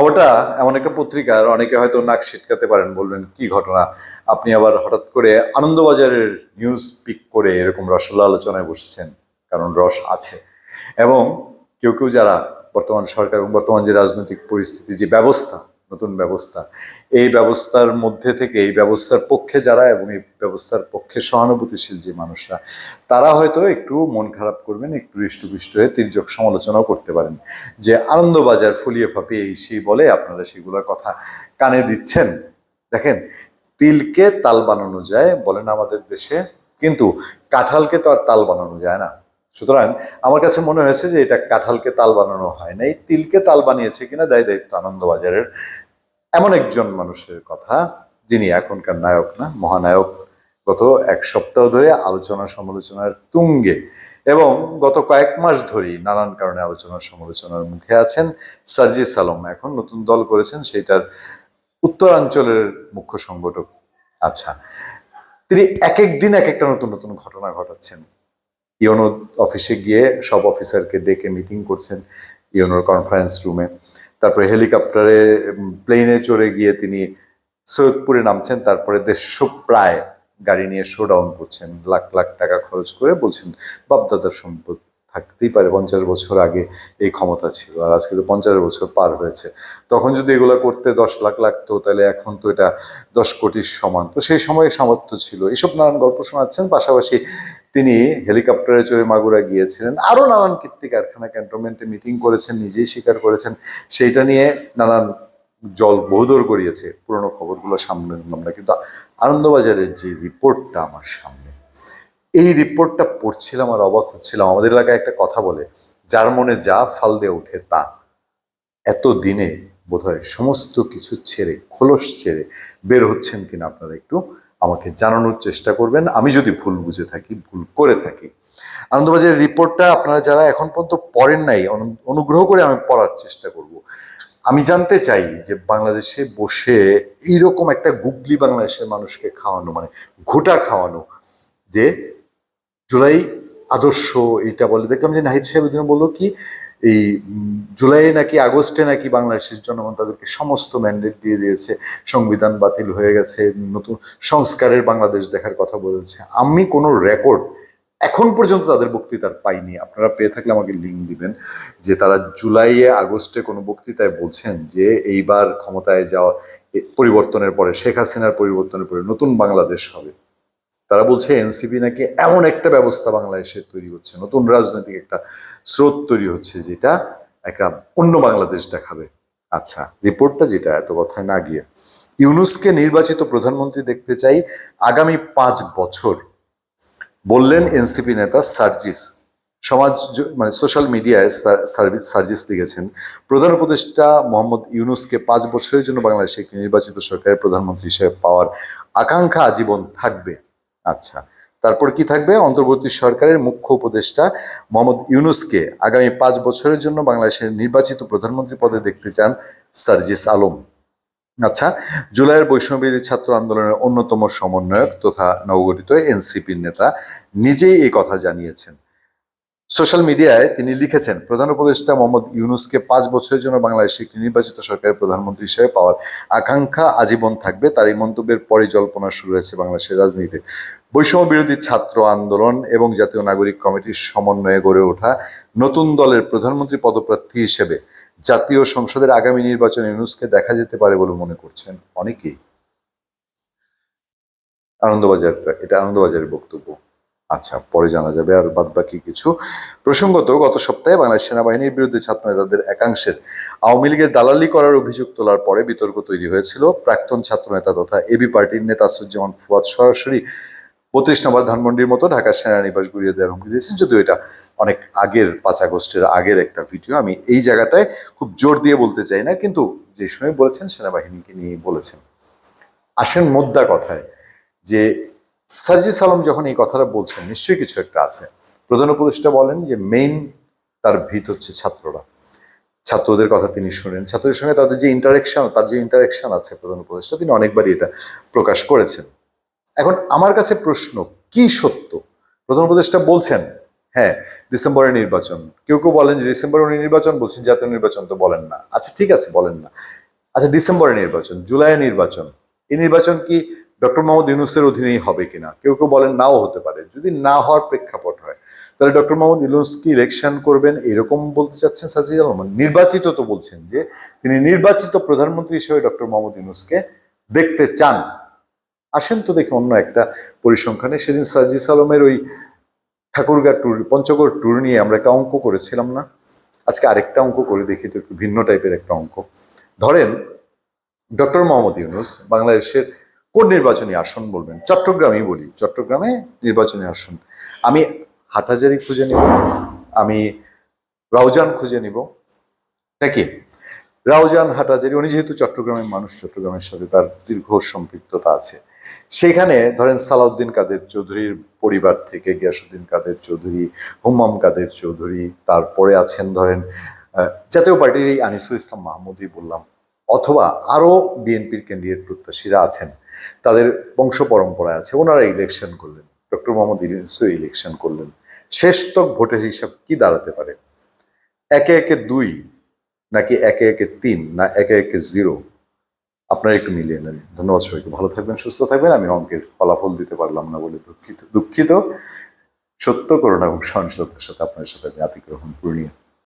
খবরটা এমন একটা পত্রিকার অনেকে হয়তো নাক ছিটকাতে পারেন, বলবেন, কি ঘটনা? আপনি আবার হঠাৎ করে আনন্দবাজারের নিউজ পিক করে এরকম রসল্লা আলোচনায় বসেছেন, কারণ রস আছে। এবং কেউ কেউ যারা বর্তমান সরকার এবং বর্তমান যে রাজনৈতিক পরিস্থিতি, যে ব্যবস্থা নতুন ব্যবস্থা। এই ব্যবস্থার মধ্যে থেকে, এই ব্যবস্থার পক্ষে যারা এবং এই ব্যবস্থার পক্ষে সহানুভূতিশীল যে মানুষরা, তারা হয়তো একটু মন খারাপ করবেন, একটু হৃষ্টপুষ্ট হয়ে তির্যক সমালোচনাও করতে পারেন। যে আনন্দবাজার ফুলিয়ে ফাঁপিয়ে এই সেই বলে আপনারা সেগুলোর কথা কানে দিচ্ছেন। দেখেন, তিলকে তাল বানানো যায় বলেন আমাদের দেশে, কিন্তু কাঁঠালকে তো আর তাল বানানো যায় না। সুতরাং আমার কাছে মনে হয়েছে যে এটা কাঁঠালকে তাল বানানো হয় না এই তিলকে তাল বানিয়েছে কিনা দায় দায়িত্ব আনন্দবাজারের এমন একজন মানুষের কথা যিনি এখনকার নায়ক না, মহানায়ক গত এক সপ্তাহ ধরে আলোচনা সমালোচনার তুঙ্গে এবং গত কয়েক মাস ধরেই নানান কারণে আলোচনা সমালোচনার মুখে আছেন সার্জিস সালম এখন নতুন দল করেছেন, সেইটার উত্তরাঞ্চলের মুখ্য সংগঠক আচ্ছা। তিনি এক এক দিন এক একটা নতুন নতুন ঘটনা ঘটাচ্ছেন। ইউনো অফিসে গিয়ে সব অফিসারকে ডেকে মিটিং করছেন ইউনোর কনফারেন্স রুমে তারপরে হেলিকপ্টারে প্লেনে চড়ে গিয়ে তিনি সৈয়দপুরে নামছেন, তারপরে দেড়শো প্রায় গাড়ি নিয়ে শো ডাউন করছেন। লাখ লাখ টাকা খরচ করে বলছেন বাপদাদার সম্পদ থাকতেই পারে, পঞ্চাশ বছর আগে এই ক্ষমতা ছিল, আর আজকে তো পঞ্চাশ বছর পার হয়েছে। তখন যদি এগুলো করতে দশ লাখ লাগতো, তাহলে এখন তো এটা দশ কোটির সমান। তো সেই সময় সামর্থ্য ছিল। এসব নানান গল্প শোনাচ্ছেন, পাশাপাশি তিনি হেলিকপ্টারে চড়ে মাগুরা গিয়েছিলেন। আরও নানান কীর্তি কারখানা ক্যান্টনমেন্টে মিটিং করেছেন, নিজেই স্বীকার করেছেন। সেইটা নিয়ে নানান জল বহুদূর গড়িয়েছে। পুরনো খবরগুলো সামনে না কিন্তু আনন্দবাজারের যে রিপোর্টটা আমার সামনে এই রিপোর্টটা পড়ছিলাম আর অবাক হচ্ছিলাম। আমাদের এলাকায় একটা কথা বলে, যার মনে যা ফাল দিয়ে ওঠে তা। এত দিনে বোধহয় সমস্ত কিছু ছেড়ে, খোলস ছেড়ে বের হচ্ছেন কিনা আপনারা একটু আমাকে জানানোর চেষ্টা করবেন। আমি যদি ভুল বুঝে থাকি, ভুল করে থাকি। আনন্দবাজারের রিপোর্টটা আপনারা যারা এখন পর্যন্ত পড়েন নাই অনুগ্রহ করে আমি পড়ার চেষ্টা করব। আমি জানতে চাই যে বাংলাদেশে বসে এইরকম একটা গুগলি বাংলাদেশের মানুষকে খাওয়ানো মানে ঘোটা খাওয়ানো, যে জুলাই আদর্শ এটা বলে। দেখলাম যে নাহিদ সাহেব ওইদিন বলল কি এই উম, জুলাই নাকি আগস্টে নাকি বাংলাদেশের জনগণ তাদেরকে সমস্ত ম্যান্ডেট দিয়ে দিয়েছে সংবিধান বাতিল হয়ে গেছে নতুন সংস্কারের বাংলাদেশ দেখার কথা বলেছে। আমি কোনো রেকর্ড এখন পর্যন্ত তাদের বক্তৃতার পাইনি। আপনারা পেয়ে থাকলে আমাকে লিঙ্ক দিবেন যে তারা জুলাইয়ে আগস্টে কোনো বক্তৃতায় বলছেন যে এইবার ক্ষমতায় যাওয়া পরিবর্তনের পরে শেখ হাসিনার পরিবর্তনের পরে নতুন বাংলাদেশ হবে। তারা বলছে এনসিপি নাকি এমন একটা ব্যবস্থা বাংলাদেশে তৈরি হচ্ছে, নতুন রাজনৈতিক একটা স্রোত তৈরি হচ্ছে যেটা একটা অন্য বাংলাদেশ দেখাবে। আচ্ছা রিপোর্টটা যেটা এত কথায় না গিয়ে। ইউনুসকে নির্বাচিত প্রধানমন্ত্রী দেখতে চাই আগামী পাঁচ বছর, বললেন এনসিপি নেতা সার্জিস। সমাজ মানে সোশ্যাল মিডিয়ায় সার্জিস লিখেছেন, প্রধান উপদেষ্টা মোহাম্মদ ইউনুসকে পাঁচ বছরের জন্য বাংলাদেশে একটি নির্বাচিত সরকারের প্রধানমন্ত্রী হিসেবে পাওয়ার আকাঙ্ক্ষা আজীবন থাকবে। আচ্ছা তারপর কি থাকবে? অন্তর্বর্তী সরকারের মুখ্য উপদেষ্টা মোহাম্মদ ইউনুসকে আগামী পাঁচ বছরের জন্য বাংলাদেশের নির্বাচিত প্রধানমন্ত্রী পদে দেখতে চান সার্জিস আলম। আচ্ছা জুলাইয়ের বৈষম্যবিরোধী ছাত্র আন্দোলনের অন্যতম সমন্বয়ক তথা নবগঠিত এনসিপির নেতা নিজেই এই কথা জানিয়েছেন। সোশ্যাল মিডিয়ায় তিনি লিখেছেন, প্রধান উপদেষ্টা মোহাম্মদ ইউনুসকে পাঁচ বছরের জন্য বাংলাদেশে একটি নির্বাচিত সরকারের প্রধানমন্ত্রী হিসেবে পাওয়ার আকাঙ্ক্ষা আজীবন থাকবে। তার এই মন্তব্যের পরে জল্পনা শুরু হয়েছে বাংলাদেশের রাজনীতিতে। বৈষম্য বিরোধী ছাত্র আন্দোলন এবং জাতীয় নাগরিক কমিটির সমন্বয়ে গড়ে ওঠা নতুন দলের প্রধানমন্ত্রী পদপ্রার্থী হিসেবে জাতীয় সংসদের আগামী নির্বাচনে ইউনুসকে দেখা যেতে পারে বলে মনে করছেন অনেকেই। আনন্দবাজার এটা আনন্দবাজারের বক্তব্য। আচ্ছা পরে জানা যাবে আর বাদ বাকি কিছু। প্রসঙ্গত, গত সপ্তাহে বাংলাদেশ সেনাবাহিনীর বিরুদ্ধে ছাত্র নেতাদের একাংশের আওয়ামী লীগের দালালি করার অভিযোগ তোলার পরে বিতর্ক তৈরি হয়েছিল। প্রাক্তন ছাত্র নেতা তথা এবি পার্টির নেতা আসুজ্জামান ফুয়াদ সরাসরি বত্রিশ নম্বর ধানমন্ডির মতো ঢাকা সেনানিবাস গুড়িয়ে দেওয়ার হুমকি দিয়েছেন। যদিও এটা অনেক আগের, পাঁচ আগস্টের আগের একটা ভিডিও। আমি এই জায়গাটায় খুব জোর দিয়ে বলতে চাই না, কিন্তু যে সময় বলেছেন সেনাবাহিনীকে নিয়ে বলেছেন। আসেন মোদ্দা কথায় যে সার্জিস সালাম যখন এই কথাটা বলছেন, নিশ্চয়ই কিছু একটা আছে। প্রধান উপদেষ্টা বলেন যে মেইন তার ভিত হচ্ছে ছাত্ররা। ছাত্রদের কথা তিনি শুনেন। ছাত্রদের সঙ্গে তাদের যে ইন্টারেকশন তার যে ইন্টারেকশন আছে প্রধান উপদেষ্টা, তিনি অনেকবারই এটা প্রকাশ করেছেন। এখন আমার কাছে প্রশ্ন, কি সত্য? প্রধান উপদেষ্টা বলছেন হ্যাঁ ডিসেম্বরে নির্বাচন। কেউ কেউ বলেন যে ডিসেম্বরে উনি নির্বাচন, বলছেন জাতীয় নির্বাচন তো বলেন না। আচ্ছা ঠিক আছে, বলেন না। আচ্ছা ডিসেম্বরে নির্বাচন জুলাইয়ে নির্বাচন। এই নির্বাচন কি ডক্টর মোহাম্মদ ইউনুসের অধীনেই হবে কিনা? কেউ কেউ বলেন নাও হতে পারে। যদি না হওয়ার প্রেক্ষাপট হয়, তাহলে ডক্টর মোহাম্মদ ইউনুস কি ইলেকশন করবেন এরকম বলতে চাচ্ছেন সাজিদ আল রহমান নির্বাচিত তো বলছেন যে, তিনি নির্বাচিত প্রধানমন্ত্রী হিসেবে ডক্টর মোহাম্মদ ইউনুসকে দেখতে চান। আসেন তো দেখি অন্য একটা পরিসংখ্যানে। সেদিন সাজিস আলমের ওই ঠাকুরগা ট্যুর, পঞ্চগড় ট্যুর নিয়ে আমরা একটা অঙ্ক করেছিলাম না? আজকে আরেকটা অঙ্ক করে দেখি তো একটু ভিন্ন টাইপের একটা অঙ্ক। ধরেন, ডক্টর মোহাম্মদ ইউনুস বাংলাদেশের কোন নির্বাচনী আসন বলবেন? চট্টগ্রামেই বলি, চট্টগ্রামে নির্বাচনী আসন। আমি হাটহাজারি খুঁজে নিব, আমি রাউজান খুঁজে নিব, নাকি? রাউজান, হাটহাজারি, উনি যেহেতু চট্টগ্রামের মানুষ, চট্টগ্রামের সাথে তার দীর্ঘ সম্পৃক্ততা আছে। সেখানে ধরেন সালাউদ্দিন কাদের চৌধুরীর পরিবার থেকে গিয়াসুদ্দিন কাদের চৌধুরী, হুম্মাম কাদের চৌধুরী, তারপরে আছেন ধরেন জাতীয় পার্টির এই আনিসুল ইসলাম মাহমুদি বললাম। অথবা আরও বিএনপির ক্যান্ডিডেট প্রত্যাশীরা আছেন, তাদের বংশ পরম্পরা আছে, ওনারা ইলেকশন করলেন, ডক্টর মোহাম্মদ ইলিসও ইলেকশন করলেন। শেষতক ভোটের হিসাব কি দাঁড়াতে পারে? একে একে দুই, নাকি একে একে তিন, না একে একে জিরো? আপনারা একটু মিলিয়ে নেন। ধন্যবাদ সবাইকে। ভালো থাকবেন, সুস্থ থাকবেন। আমি অঙ্কের ফলাফল দিতে পারলাম না বলে দুঃখিত দুঃখিত। সত্য, করুণা এবং সহনশীলতার সাথে আপনার সাথে আমি আতিক পূর্ণিয়া।